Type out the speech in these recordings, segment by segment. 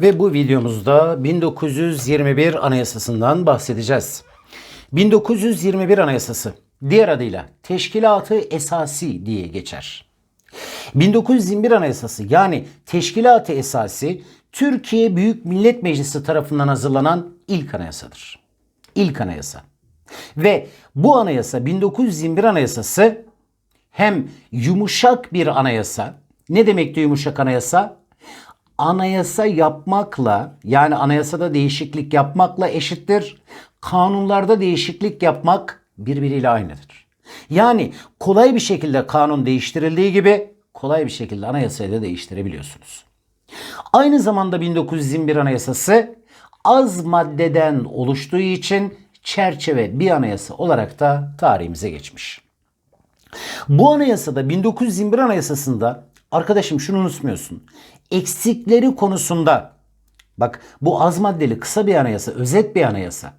Ve bu videomuzda 1921 Anayasası'ndan bahsedeceğiz. 1921 Anayasası diğer adıyla Teşkilatı Esasi diye geçer. 1921 Anayasası yani Teşkilat-ı Esasi Türkiye Büyük Millet Meclisi tarafından hazırlanan ilk anayasadır. İlk anayasa. Ve bu anayasa 1921 Anayasası hem yumuşak bir anayasa. Ne demekti yumuşak anayasa? Anayasa yapmakla yani anayasada değişiklik yapmakla eşittir. Kanunlarda değişiklik yapmak birbiriyle aynıdır. Yani kolay bir şekilde kanun değiştirildiği gibi kolay bir şekilde anayasayı da değiştirebiliyorsunuz. Aynı zamanda 1921 Anayasası az maddeden oluştuğu için çerçeve bir anayasa olarak da tarihimize geçmiş. Bu anayasada 1921 Anayasası'nda arkadaşım şunu unutmuyorsun. Eksikleri konusunda bak bu az maddeli kısa bir anayasa, özet bir anayasa.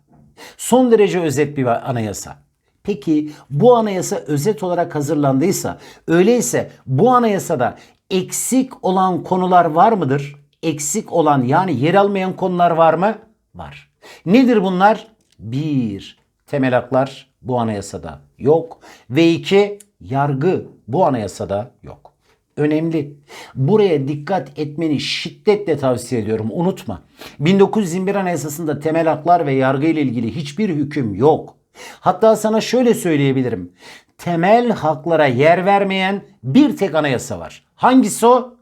Son derece özet bir anayasa. Peki bu anayasa özet olarak hazırlandıysa, öyleyse bu anayasada eksik olan konular var mıdır? Eksik olan yani yer almayan konular var mı? Var. Nedir bunlar? Bir, temel haklar bu anayasada yok. Ve iki, yargı bu anayasada yok. Önemli. Buraya dikkat etmeni şiddetle tavsiye ediyorum. Unutma. 1921 Anayasası'nda temel haklar ve yargı ile ilgili hiçbir hüküm yok. Hatta sana şöyle söyleyebilirim. Temel haklara yer vermeyen bir tek anayasa var. Hangisi o?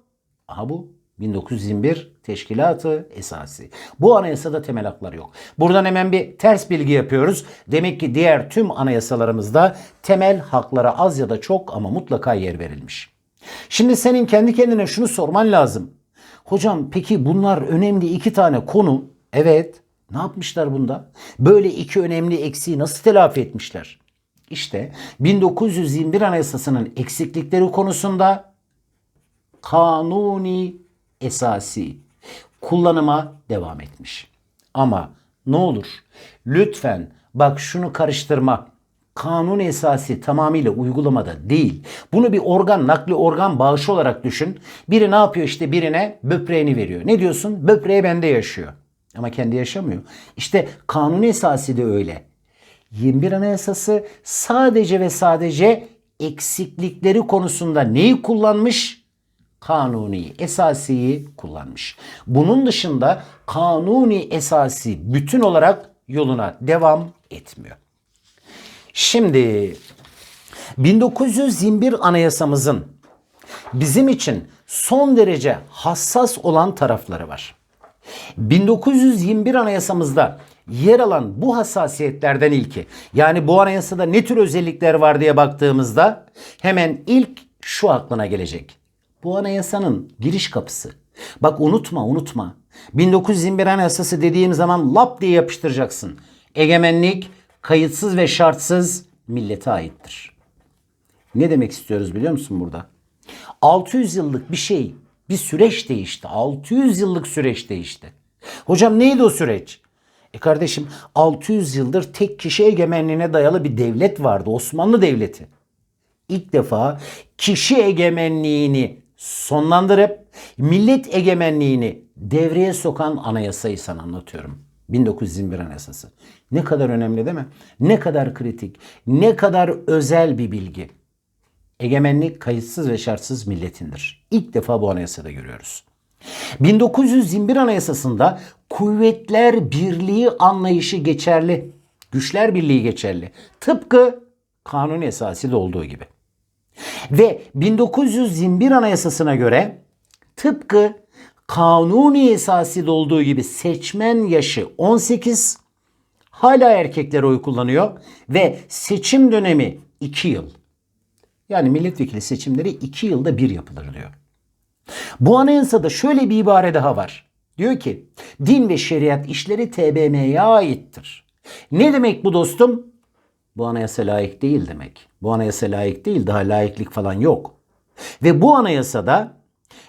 Aha bu. 1921 Teşkilatı Esası. Bu anayasada temel haklar yok. Buradan hemen bir ters bilgi yapıyoruz. Demek ki diğer tüm anayasalarımızda temel haklara az ya da çok ama mutlaka yer verilmiş. Şimdi senin kendi kendine şunu sorman lazım. Hocam peki bunlar önemli iki tane konu. Evet. Ne yapmışlar bunda? Böyle iki önemli eksiği nasıl telafi etmişler? İşte 1921 Anayasası'nın eksiklikleri konusunda kanuni esasi kullanıma devam etmiş. Ama ne olur lütfen bak şunu karıştırma. Kanun esası tamamıyla uygulamada değil. Bunu bir organ, nakli organ bağışı olarak düşün. Biri ne yapıyor işte birine böbreğini veriyor. Ne diyorsun? Böbreği bende yaşıyor. Ama kendi yaşamıyor. İşte kanun esası de öyle. 21 Anayasası sadece ve sadece eksiklikleri konusunda neyi kullanmış? Kanuni esasiyi kullanmış. Bunun dışında kanuni esasi bütün olarak yoluna devam etmiyor. Şimdi 1921 Anayasamızın bizim için son derece hassas olan tarafları var. 1921 Anayasamızda yer alan bu hassasiyetlerden ilki yani bu anayasada ne tür özellikler var diye baktığımızda hemen ilk şu aklına gelecek. Bu anayasanın giriş kapısı. Bak unutma unutma. 1921 Anayasası dediğim zaman lap diye yapıştıracaksın. Egemenlik kayıtsız ve şartsız millete aittir. Ne demek istiyoruz biliyor musun burada? 600 yıllık bir şey, bir süreç değişti. 600 yıllık süreç değişti. Hocam neydi o süreç? E kardeşim 600 yıldır tek kişi egemenliğine dayalı bir devlet vardı. Osmanlı Devleti. İlk defa kişi egemenliğini sonlandırıp millet egemenliğini devreye sokan anayasayı sana anlatıyorum. 1921 Anayasası. Ne kadar önemli değil mi? Ne kadar kritik, ne kadar özel bir bilgi. Egemenlik kayıtsız ve şartsız milletindir. İlk defa bu anayasada görüyoruz. 1921 Anayasası'nda kuvvetler birliği anlayışı geçerli. Güçler birliği geçerli. Tıpkı kanun esasıyla olduğu gibi. Ve 1921 Anayasası'na göre tıpkı kanuni esasıyla olduğu gibi seçmen yaşı 18 hala erkekler oy kullanıyor ve seçim dönemi 2 yıl. Yani milletvekili seçimleri 2 yılda bir yapılır diyor. Bu anayasada şöyle bir ibare daha var. Diyor ki din ve şeriat işleri TBMM'ye aittir. Ne demek bu dostum? Bu anayasa layık değil demek. Bu anayasa layık değil daha layıklık falan yok. Ve bu anayasada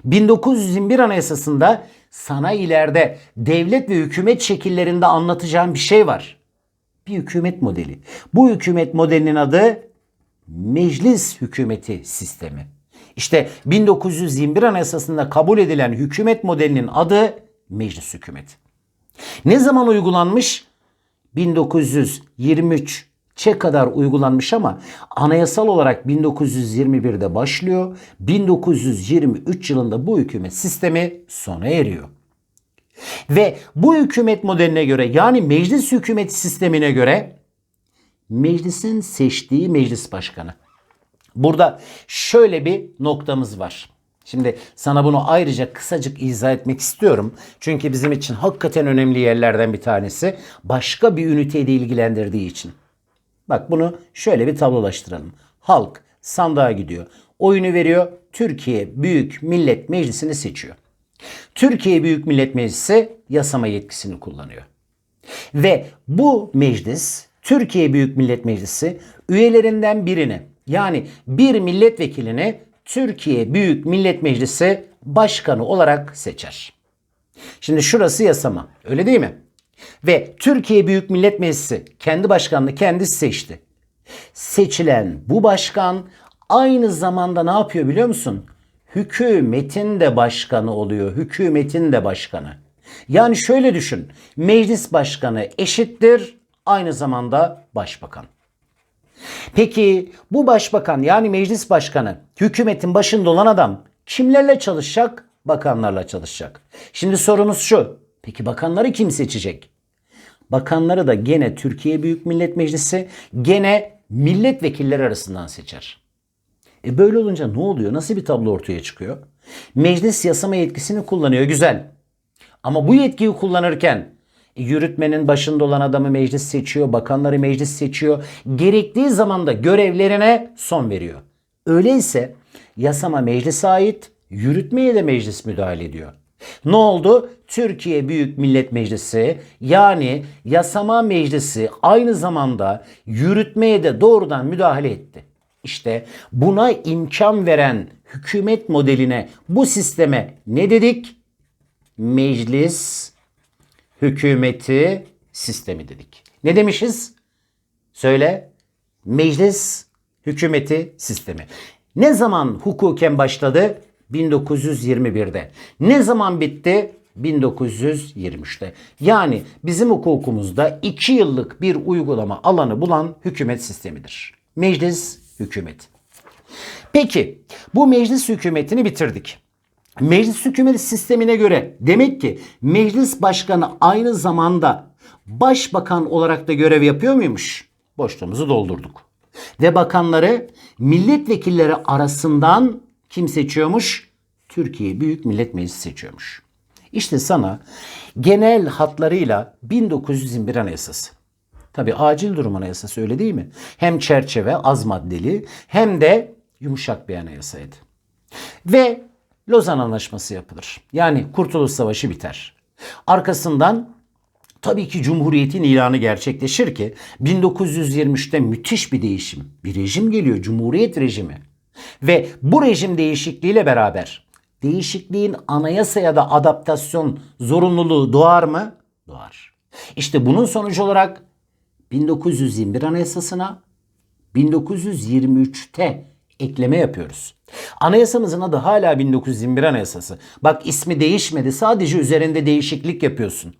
1921 Anayasası'nda sana ileride devlet ve hükümet şekillerinde anlatacağım bir şey var. Bir hükümet modeli. Bu hükümet modelinin adı meclis hükümeti sistemi. İşte 1921 Anayasası'nda kabul edilen hükümet modelinin adı meclis hükümeti. Ne zaman uygulanmış? 1923'e kadar uygulanmış ama anayasal olarak 1921'de başlıyor. 1923 yılında bu hükümet sistemi sona eriyor. Ve bu hükümet modeline göre yani meclis hükümet sistemine göre meclisin seçtiği meclis başkanı. Burada şöyle bir noktamız var. Şimdi sana bunu ayrıca kısacık izah etmek istiyorum. Çünkü bizim için hakikaten önemli yerlerden bir tanesi. Başka bir üniteyi de ilgilendirdiği için. Bak bunu şöyle bir tablolaştıralım. Halk sandığa gidiyor. Oyunu veriyor. Türkiye Büyük Millet Meclisi'ni seçiyor. Türkiye Büyük Millet Meclisi yasama yetkisini kullanıyor. Ve bu meclis Türkiye Büyük Millet Meclisi üyelerinden birini yani bir milletvekilini Türkiye Büyük Millet Meclisi başkanı olarak seçer. Şimdi şurası yasama öyle değil mi? Ve Türkiye Büyük Millet Meclisi kendi başkanını kendisi seçti. Seçilen bu başkan aynı zamanda ne yapıyor biliyor musun? Hükümetin de başkanı oluyor. Hükümetin de başkanı. Yani şöyle düşün. Meclis başkanı eşittir aynı zamanda başbakan. Peki bu başbakan yani meclis başkanı hükümetin başında olan adam kimlerle çalışacak? Bakanlarla çalışacak. Şimdi sorumuz şu. Peki bakanları kim seçecek? Bakanları da gene Türkiye Büyük Millet Meclisi gene milletvekilleri arasından seçer. E böyle olunca ne oluyor? Nasıl bir tablo ortaya çıkıyor? Meclis yasama yetkisini kullanıyor güzel. Ama bu yetkiyi kullanırken e, yürütmenin başında olan adamı meclis seçiyor, bakanları meclis seçiyor. Gerektiği zaman da görevlerine son veriyor. Öyleyse yasama meclise ait, yürütmeye de meclis müdahale ediyor. Ne oldu? Türkiye Büyük Millet Meclisi yani yasama meclisi aynı zamanda yürütmeye de doğrudan müdahale etti. İşte buna imkan veren hükümet modeline bu sisteme ne dedik? Meclis hükümeti sistemi dedik. Ne demişiz? Söyle. Meclis hükümeti sistemi. Ne zaman hukuken başladı? 1921'de. Ne zaman bitti? 1923'te. Yani bizim hukukumuzda 2 yıllık bir uygulama alanı bulan hükümet sistemidir. Meclis hükümeti. Peki bu meclis hükümetini bitirdik. Meclis hükümeti sistemine göre demek ki meclis başkanı aynı zamanda başbakan olarak da görev yapıyor muymuş? Boşluğumuzu doldurduk. Ve bakanları milletvekilleri arasından kim seçiyormuş? Türkiye Büyük Millet Meclisi seçiyormuş. İşte sana genel hatlarıyla 1921 Anayasası. Tabi acil durum anayasası öyle değil mi? Hem çerçeve az maddeli hem de yumuşak bir anayasaydı. Ve Lozan Anlaşması yapılır. Yani Kurtuluş Savaşı biter. Arkasından tabii ki Cumhuriyet'in ilanı gerçekleşir ki 1923'te müthiş bir değişim. Bir rejim geliyor, Cumhuriyet rejimi. Ve bu rejim değişikliğiyle beraber değişikliğin anayasaya da adaptasyon zorunluluğu doğar mı? Doğar. İşte bunun sonucu olarak 1921 Anayasası'na 1923'te ekleme yapıyoruz. Anayasamızın adı hala 1921 Anayasası. Bak ismi değişmedi. Sadece üzerinde değişiklik yapıyorsun.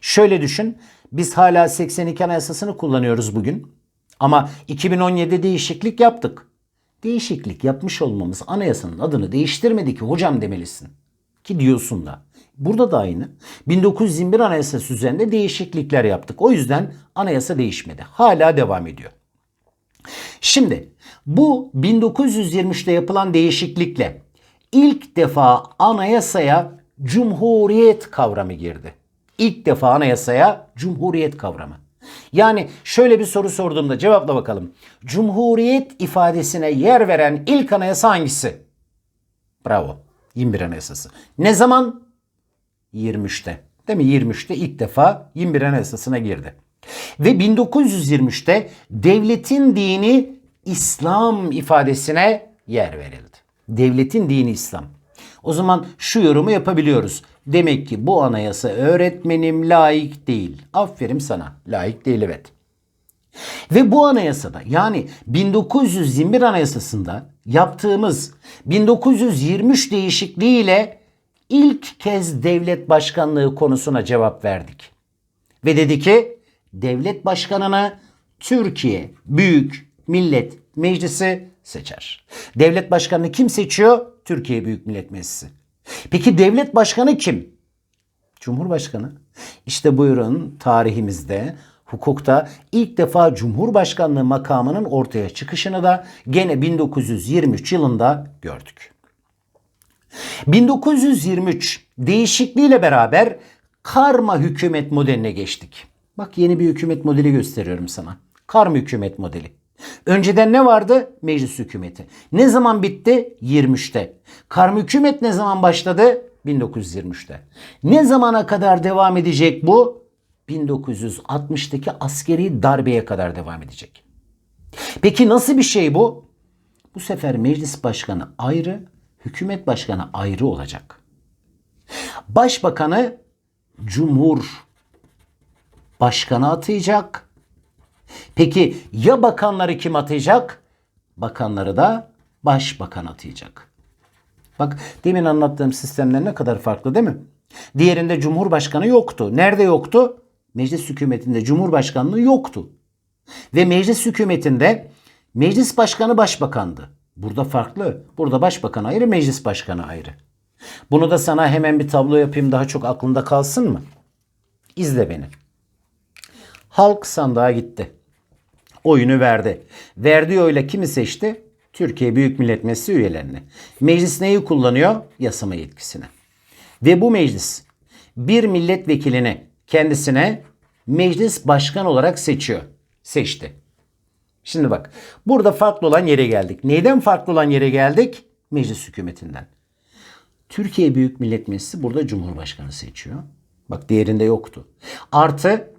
Şöyle düşün. Biz hala 82 Anayasasını kullanıyoruz bugün. Ama 2017'de değişiklik yaptık. Değişiklik yapmış olmamız anayasanın adını değiştirmedi ki hocam demelisin. Ki diyorsun da. Burada da aynı. 1921 Anayasası üzerinde değişiklikler yaptık. O yüzden anayasa değişmedi. Hala devam ediyor. Şimdi bu 1923'te yapılan değişiklikle ilk defa anayasaya cumhuriyet kavramı girdi. İlk defa anayasaya cumhuriyet kavramı. Yani şöyle bir soru sorduğumda cevapla bakalım. Cumhuriyet ifadesine yer veren ilk anayasa hangisi? Bravo. 21 Anayasası. Ne zaman? 23'te. Değil mi? 23'te ilk defa 21 Anayasası'na girdi. Ve 1923'te devletin dini İslam ifadesine yer verildi. Devletin dini İslam. O zaman şu yorumu yapabiliyoruz. Demek ki bu anayasa öğretmenim layık değil. Aferin sana. Layık değil evet. Ve bu anayasada yani 1921 anayasasında yaptığımız 1923 değişikliğiyle ilk kez devlet başkanlığı konusuna cevap verdik. Ve dedi ki devlet başkanını Türkiye Büyük Millet Meclisi seçer. Devlet başkanını kim seçiyor? Türkiye Büyük Millet Meclisi. Peki devlet başkanı kim? Cumhurbaşkanı. İşte buyurun tarihimizde, hukukta ilk defa Cumhurbaşkanlığı makamının ortaya çıkışını da gene 1923 yılında gördük. 1923 değişikliğiyle beraber karma hükümet modeline geçtik. Bak yeni bir hükümet modeli gösteriyorum sana. Karma hükümet modeli. Önceden ne vardı? Meclis hükümeti. Ne zaman bitti? 23'te. Karma hükümet ne zaman başladı? 1923'te. Ne zamana kadar devam edecek bu? 1960'daki askeri darbeye kadar devam edecek. Peki nasıl bir şey bu? Bu sefer meclis başkanı ayrı, hükümet başkanı ayrı olacak. Başbakanı cumhur başkanı atayacak. Peki ya bakanları kim atayacak? Bakanları da başbakan atayacak. Bak demin anlattığım sistemler ne kadar farklı değil mi? Diğerinde cumhurbaşkanı yoktu. Nerede yoktu? Meclis hükümetinde cumhurbaşkanlığı yoktu. Ve meclis hükümetinde meclis başkanı başbakandı. Burada farklı. Burada başbakan ayrı, meclis başkanı ayrı. Bunu da sana hemen bir tablo yapayım daha çok aklında kalsın mı? İzle beni. Halk sandığa gitti. Oyunu verdi. Verdiği oyla kimi seçti? Türkiye Büyük Millet Meclisi üyelerini. Meclis neyi kullanıyor? Yasama yetkisini. Ve bu meclis bir milletvekilini kendisine meclis başkan olarak seçiyor. Seçti. Şimdi bak burada farklı olan yere geldik. Neyden farklı olan yere geldik? Meclis hükümetinden. Türkiye Büyük Millet Meclisi burada Cumhurbaşkanı seçiyor. Bak diğerinde yoktu. Artı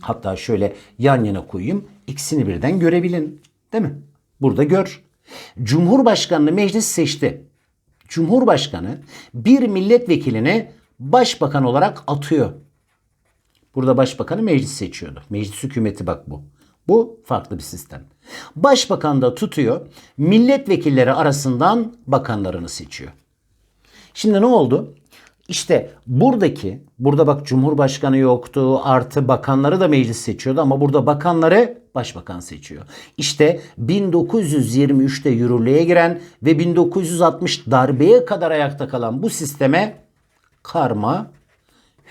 hatta şöyle yan yana koyayım. İkisini birden görebilin. Değil mi? Burada gör. Cumhurbaşkanını meclis seçti. Cumhurbaşkanı bir milletvekilini başbakan olarak atıyor. Burada başbakanı meclis seçiyordu. Meclis hükümeti bak bu. Bu farklı bir sistem. Başbakan da tutuyor. Milletvekilleri arasından bakanlarını seçiyor. Şimdi ne oldu? İşte buradaki, burada bak Cumhurbaşkanı yoktu, artı bakanları da meclis seçiyordu ama burada bakanları başbakan seçiyor. İşte 1923'te yürürlüğe giren ve 1960 darbeye kadar ayakta kalan bu sisteme karma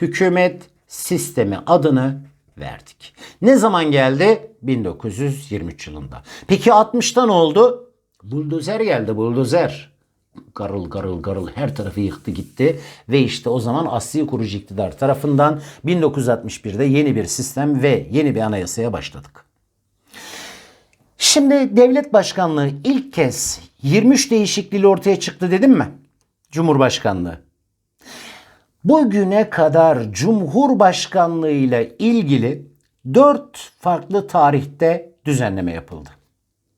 hükümet sistemi adını verdik. Ne zaman geldi? 1923 yılında. Peki 60'ta ne oldu? Buldozer geldi, buldozer. Garıl garıl garıl her tarafı yıktı gitti ve işte o zaman asli kurucu iktidar tarafından 1961'de yeni bir sistem ve yeni bir anayasaya başladık. Şimdi devlet başkanlığı ilk kez 23 değişikliğiyle ortaya çıktı dedim mi? Cumhurbaşkanlığı. Bugüne kadar Cumhurbaşkanlığı ile ilgili 4 farklı tarihte düzenleme yapıldı.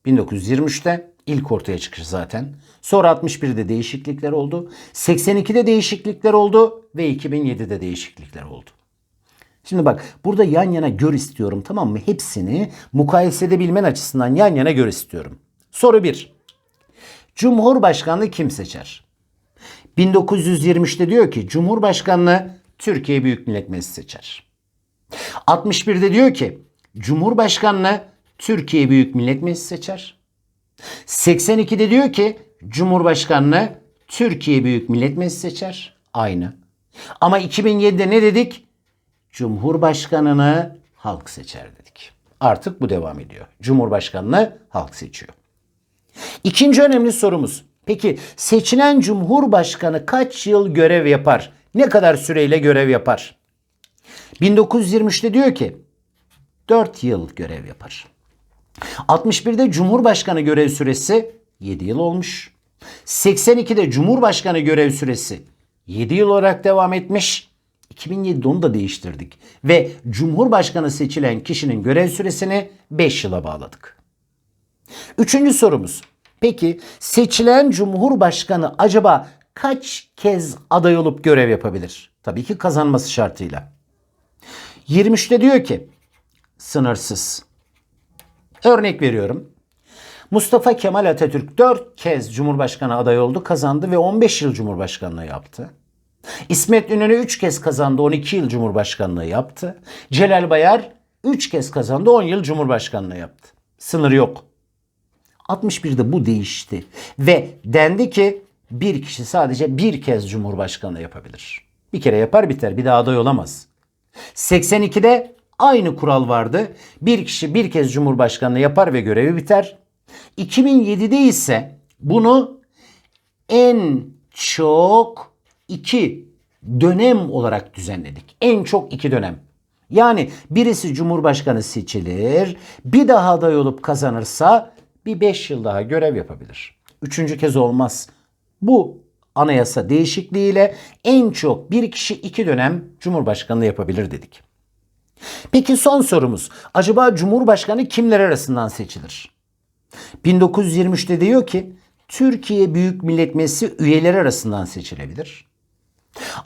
1923'te ilk ortaya çıkışı zaten. Sonra 61'de değişiklikler oldu. 82'de değişiklikler oldu ve 2007'de değişiklikler oldu. Şimdi bak burada yan yana gör istiyorum tamam mı? Hepsini mukayese edebilmen açısından yan yana gör istiyorum. Soru 1. Cumhurbaşkanlığı kim seçer? 1923'te diyor ki Cumhurbaşkanlığı Türkiye Büyük Millet Meclisi seçer. 61'de diyor ki Cumhurbaşkanlığı Türkiye Büyük Millet Meclisi seçer. 82'de diyor ki Cumhurbaşkanlığı Türkiye Büyük Millet Meclisi seçer. Aynı. Ama 2007'de ne dedik? Cumhurbaşkanını halk seçer dedik. Artık bu devam ediyor. Cumhurbaşkanını halk seçiyor. İkinci önemli sorumuz. Peki seçilen cumhurbaşkanı kaç yıl görev yapar? Ne kadar süreyle görev yapar? 1923'te diyor ki 4 yıl görev yapar. 61'de Cumhurbaşkanı görev süresi 7 yıl olmuş. 82'de Cumhurbaşkanı görev süresi 7 yıl olarak devam etmiş. 2007'de onu da değiştirdik. Ve Cumhurbaşkanı seçilen kişinin görev süresini 5 yıla bağladık. Üçüncü sorumuz. Peki seçilen Cumhurbaşkanı acaba kaç kez aday olup görev yapabilir? Tabii ki kazanması şartıyla. 23'te diyor ki sınırsız. Örnek veriyorum. Mustafa Kemal Atatürk 4 kez Cumhurbaşkanı aday oldu, kazandı ve 15 yıl Cumhurbaşkanlığı yaptı. İsmet İnönü 3 kez kazandı 12 yıl Cumhurbaşkanlığı yaptı. Celal Bayar 3 kez kazandı 10 yıl Cumhurbaşkanlığı yaptı. Sınır yok. 61'de bu değişti ve dendi ki bir kişi sadece bir kez Cumhurbaşkanlığı yapabilir. Bir kere yapar biter bir daha aday olamaz. 82'de aynı kural vardı. Bir kişi bir kez Cumhurbaşkanlığı yapar ve görevi biter. 2007'de ise bunu en çok iki dönem olarak düzenledik. En çok iki dönem. Yani birisi Cumhurbaşkanı seçilir, bir daha aday olup kazanırsa bir beş yıl daha görev yapabilir. Üçüncü kez olmaz. Bu anayasa değişikliğiyle en çok bir kişi iki dönem Cumhurbaşkanlığı yapabilir dedik. Peki son sorumuz. Acaba Cumhurbaşkanı kimler arasından seçilir? 1923'te diyor ki Türkiye Büyük Millet Meclisi üyeleri arasından seçilebilir.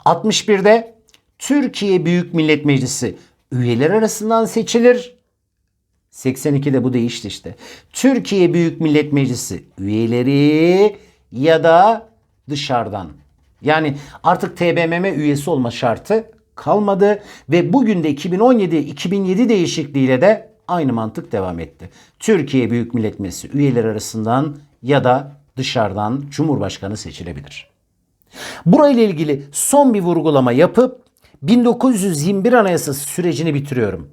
61'de Türkiye Büyük Millet Meclisi üyeleri arasından seçilir. 82'de bu değişti işte. Türkiye Büyük Millet Meclisi üyeleri ya da dışarıdan. Yani artık TBMM üyesi olma şartı kalmadı ve bugün de 2017-2007 değişikliğiyle de aynı mantık devam etti. Türkiye Büyük Millet Meclisi üyeleri arasından ya da dışarıdan Cumhurbaşkanı seçilebilir. Burayla ilgili son bir vurgulama yapıp 1921 Anayasası sürecini bitiriyorum.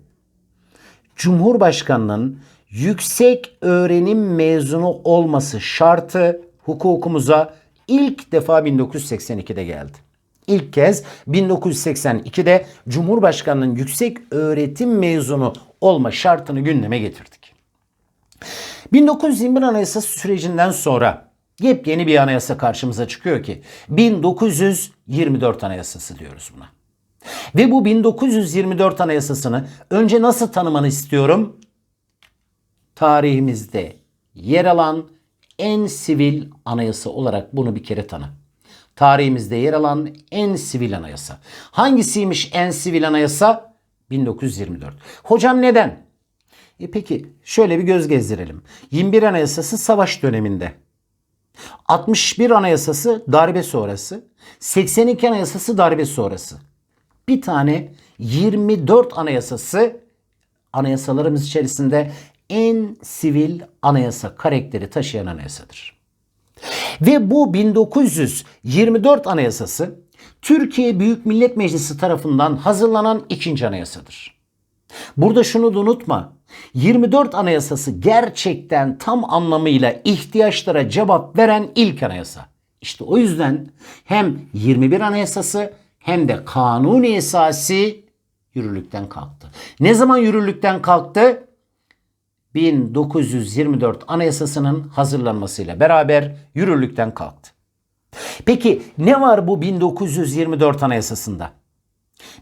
Cumhurbaşkanının yüksek öğrenim mezunu olması şartı hukukumuza ilk defa 1982'de geldi. İlk kez 1982'de Cumhurbaşkanının yüksek öğretim mezunu olma şartını gündeme getirdik. 1921 Anayasası sürecinden sonra yepyeni bir anayasa karşımıza çıkıyor ki 1924 Anayasası diyoruz buna. Ve bu 1924 Anayasasını önce nasıl tanımanı istiyorum? Tarihimizde yer alan en sivil anayasa olarak bunu bir kere tanı. Tarihimizde yer alan en sivil anayasa. Hangisiymiş en sivil anayasa? 1924. Hocam neden? E peki şöyle bir göz gezdirelim. 21 Anayasası savaş döneminde. 61 Anayasası darbe sonrası. 82 Anayasası darbe sonrası. Bir tane 24 Anayasası anayasalarımız içerisinde en sivil anayasa karakteri taşıyan anayasadır. Ve bu 1924 Anayasası Türkiye Büyük Millet Meclisi tarafından hazırlanan ikinci anayasadır. Burada şunu da unutma. 24 Anayasası gerçekten tam anlamıyla ihtiyaçlara cevap veren ilk anayasa. İşte o yüzden hem 21 Anayasası hem de kanuni esası yürürlükten kalktı. Ne zaman yürürlükten kalktı? 1924 Anayasası'nın hazırlanmasıyla beraber yürürlükten kalktı. Peki ne var bu 1924 Anayasası'nda?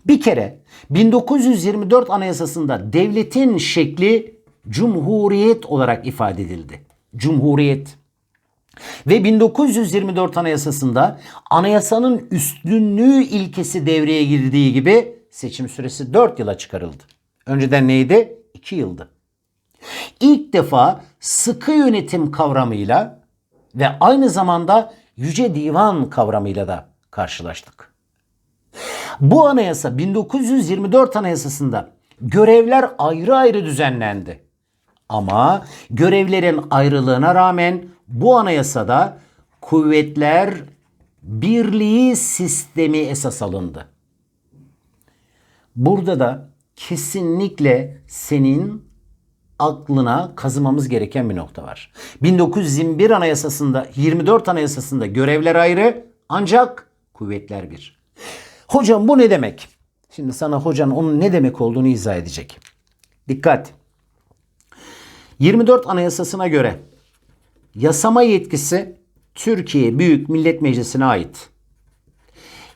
Bir kere 1924 Anayasası'nda devletin şekli cumhuriyet olarak ifade edildi. Cumhuriyet. Ve 1924 Anayasası'nda anayasanın üstünlüğü ilkesi devreye girdiği gibi seçim süresi 4 yıla çıkarıldı. Önceden neydi? 2 yıldı. İlk defa sıkı yönetim kavramıyla ve aynı zamanda yüce divan kavramıyla da karşılaştık. Bu anayasa 1924 anayasasında görevler ayrı ayrı düzenlendi. Ama görevlerin ayrılığına rağmen bu anayasada kuvvetler birliği sistemi esas alındı. Burada da kesinlikle senin aklına kazımamız gereken bir nokta var. 1921 Anayasası'nda 24 Anayasası'nda görevler ayrı ancak kuvvetler bir. Hocam bu ne demek? Şimdi sana hocan onun ne demek olduğunu izah edecek. Dikkat. 24 Anayasası'na göre yasama yetkisi Türkiye Büyük Millet Meclisi'ne ait.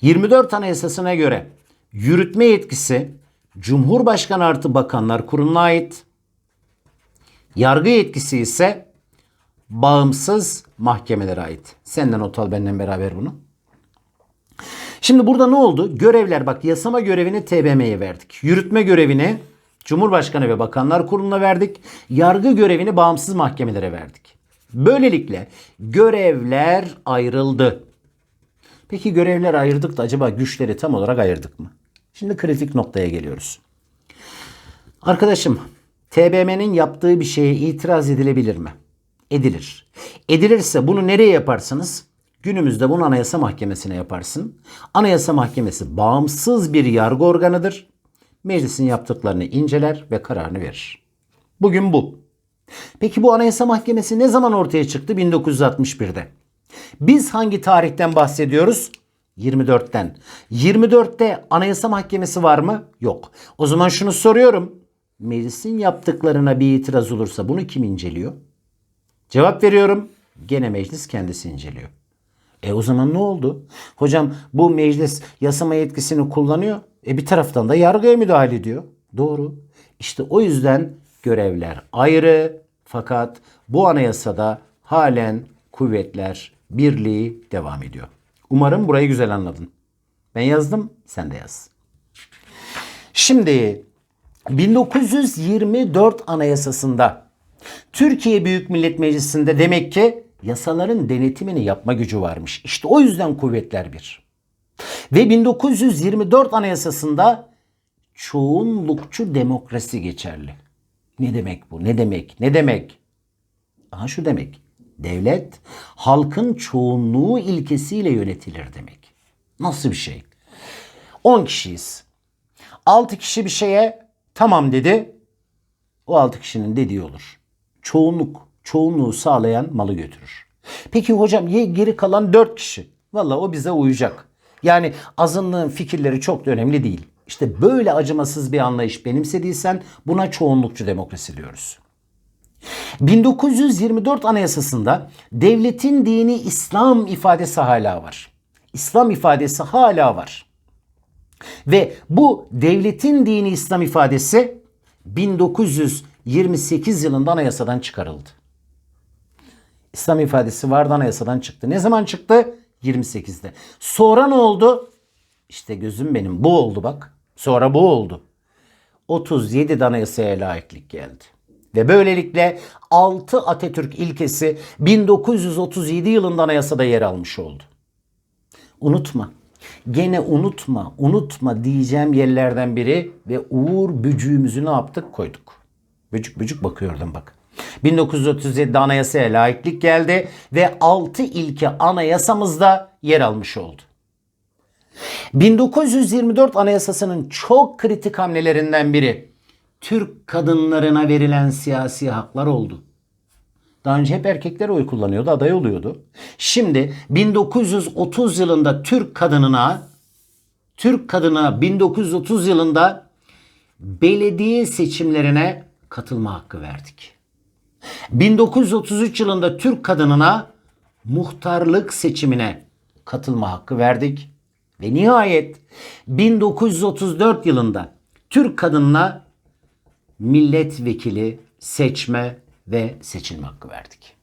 24 Anayasası'na göre yürütme yetkisi Cumhurbaşkanı artı Bakanlar Kurulu'na ait. Yargı yetkisi ise bağımsız mahkemelere ait. Senden not al benden beraber bunu. Şimdi burada ne oldu? Görevler bak yasama görevini TBM'ye verdik. Yürütme görevini Cumhurbaşkanı ve Bakanlar Kurulu'na verdik. Yargı görevini bağımsız mahkemelere verdik. Böylelikle görevler ayrıldı. Peki görevleri ayırdık da acaba güçleri tam olarak ayırdık mı? Şimdi kritik noktaya geliyoruz. Arkadaşım, TBMM'nin yaptığı bir şeye itiraz edilebilir mi? Edilir. Edilirse bunu nereye yaparsınız? Günümüzde bunu Anayasa Mahkemesi'ne yaparsın. Anayasa Mahkemesi bağımsız bir yargı organıdır. Meclisin yaptıklarını inceler ve kararını verir. Bugün bu. Peki bu Anayasa Mahkemesi ne zaman ortaya çıktı? 1961'de. Biz hangi tarihten bahsediyoruz? 24'ten. 24'te Anayasa Mahkemesi var mı? Yok. O zaman şunu soruyorum. Meclisin yaptıklarına bir itiraz olursa bunu kim inceliyor? Cevap veriyorum. Gene meclis kendisi inceliyor. E o zaman ne oldu? Hocam bu meclis yasama yetkisini kullanıyor. E bir taraftan da yargıya müdahale ediyor. Doğru. İşte o yüzden görevler ayrı fakat bu anayasada halen kuvvetler birliği devam ediyor. Umarım burayı güzel anladın. Ben yazdım, sen de yaz. Şimdi 1924 Anayasası'nda Türkiye Büyük Millet Meclisi'nde demek ki yasaların denetimini yapma gücü varmış. İşte o yüzden kuvvetler bir. Ve 1924 Anayasası'nda çoğunlukçu demokrasi geçerli. Ne demek bu? Ne demek? Ne demek? Aha şu demek. Devlet halkın çoğunluğu ilkesiyle yönetilir demek. Nasıl bir şey? 10 kişiyiz. 6 kişi bir şeye tamam dedi. O 6 kişinin dediği olur. Çoğunluk, çoğunluğu sağlayan malı götürür. Peki hocam geri kalan 4 kişi. Valla o bize uyacak. Yani azınlığın fikirleri çok da önemli değil. İşte böyle acımasız bir anlayış benimsediysen buna çoğunlukçu demokrasi diyoruz. 1924 Anayasası'nda devletin dini İslam ifadesi hala var. İslam ifadesi hala var. Ve bu devletin dini İslam ifadesi 1928 yılında anayasadan çıkarıldı. İslam ifadesi vardı anayasadan çıktı. Ne zaman çıktı? 28'de. Sonra ne oldu? İşte gözüm benim bu oldu bak. Sonra bu oldu. 37'de anayasaya layıklık geldi. Ve böylelikle 6 Atatürk ilkesi 1937 yılında anayasada yer almış oldu. Unutma. Gene unutma, unutma diyeceğim yerlerden biri ve Uğur Bücüğümüzü ne yaptık? Koyduk. Bücük bücük bakıyordum bak. 1937'de anayasaya layıklık geldi ve 6 ilke anayasamızda yer almış oldu. 1924 Anayasası'nın çok kritik hamlelerinden biri Türk kadınlarına verilen siyasi haklar oldu. Daha önce hep erkekler oy kullanıyordu, aday oluyordu. Şimdi 1930 yılında Türk kadınına Türk kadına 1930 yılında belediye seçimlerine katılma hakkı verdik. 1933 yılında Türk kadınına muhtarlık seçimine katılma hakkı verdik. Ve nihayet 1934 yılında Türk kadınına milletvekili seçme ve seçilme hakkı verdik.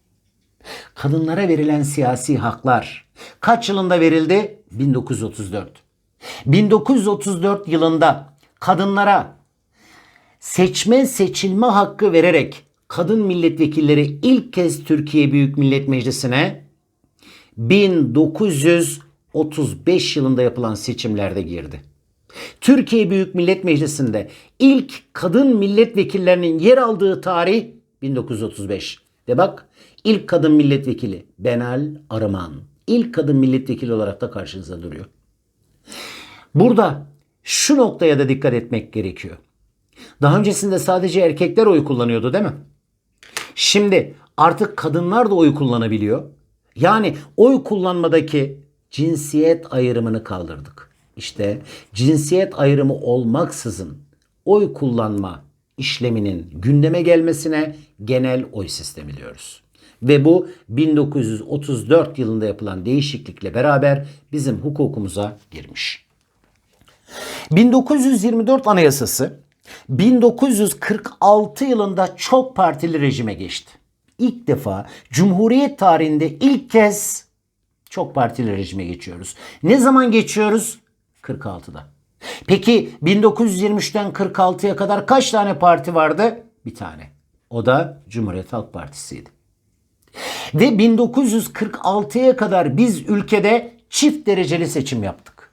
Kadınlara verilen siyasi haklar kaç yılında verildi? 1934. 1934 yılında kadınlara seçme seçilme hakkı vererek kadın milletvekilleri ilk kez Türkiye Büyük Millet Meclisi'ne 1935 yılında yapılan seçimlerde girdi. Türkiye Büyük Millet Meclisi'nde ilk kadın milletvekillerinin yer aldığı tarih 1935. Ve bak ilk kadın milletvekili Benal Arıman. İlk kadın milletvekili olarak da karşınıza duruyor. Burada şu noktaya da dikkat etmek gerekiyor. Daha öncesinde sadece erkekler oy kullanıyordu değil mi? Şimdi artık kadınlar da oy kullanabiliyor. Yani oy kullanmadaki cinsiyet ayrımını kaldırdık. İşte cinsiyet ayrımı olmaksızın oy kullanma işleminin gündeme gelmesine genel oy sistemi diyoruz. Ve bu 1934 yılında yapılan değişiklikle beraber bizim hukukumuza girmiş. 1924 Anayasası 1946 yılında çok partili rejime geçti. İlk defa Cumhuriyet tarihinde ilk kez çok partili rejime geçiyoruz. Ne zaman geçiyoruz? 46'da. Peki 1923'ten 46'ya kadar kaç tane parti vardı? Bir tane. O da Cumhuriyet Halk Partisi'ydi. Ve 1946'ya kadar biz ülkede çift dereceli seçim yaptık.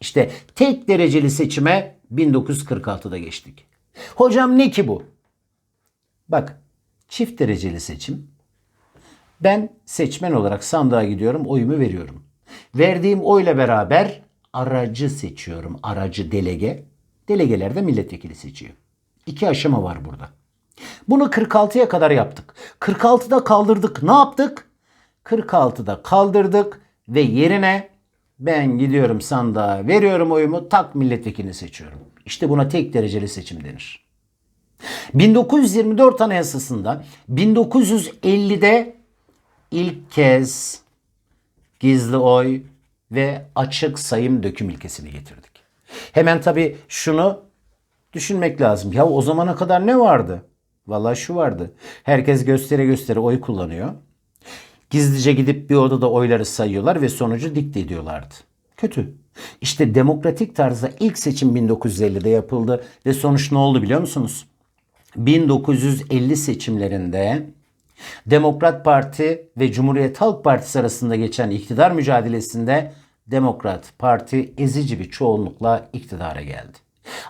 İşte tek dereceli seçime 1946'da geçtik. Hocam ne ki bu? Bak çift dereceli seçim. Ben seçmen olarak sandığa gidiyorum, oyumu veriyorum. Verdiğim oyla beraber aracı seçiyorum. Aracı delege. Delegeler de milletvekili seçiyor. İki aşama var burada. Bunu 46'ya kadar yaptık. 46'da kaldırdık. Ne yaptık? 46'da kaldırdık ve yerine ben gidiyorum sandığa veriyorum oyumu tak milletvekilini seçiyorum. İşte buna tek dereceli seçim denir. 1924 Anayasası'nda 1950'de ilk kez gizli oy ve açık sayım döküm ilkesini getirdik. Hemen tabii şunu düşünmek lazım. Ya o zamana kadar ne vardı? Vallahi şu vardı. Herkes göstere göstere oy kullanıyor. Gizlice gidip bir odada oyları sayıyorlar ve sonucu dikte ediyorlardı. Kötü. İşte demokratik tarzda ilk seçim 1950'de yapıldı ve sonuç ne oldu biliyor musunuz? 1950 seçimlerinde Demokrat Parti ve Cumhuriyet Halk Partisi arasında geçen iktidar mücadelesinde Demokrat Parti ezici bir çoğunlukla iktidara geldi.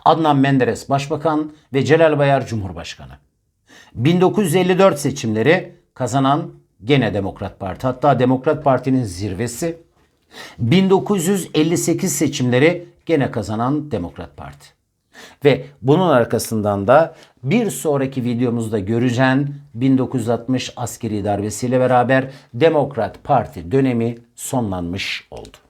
Adnan Menderes Başbakan ve Celal Bayar Cumhurbaşkanı. 1954 seçimleri kazanan gene Demokrat Parti. Hatta Demokrat Parti'nin zirvesi. 1958 seçimleri gene kazanan Demokrat Parti. Ve bunun arkasından da bir sonraki videomuzda göreceğin 1960 askeri darbesiyle beraber Demokrat Parti dönemi sonlanmış oldu.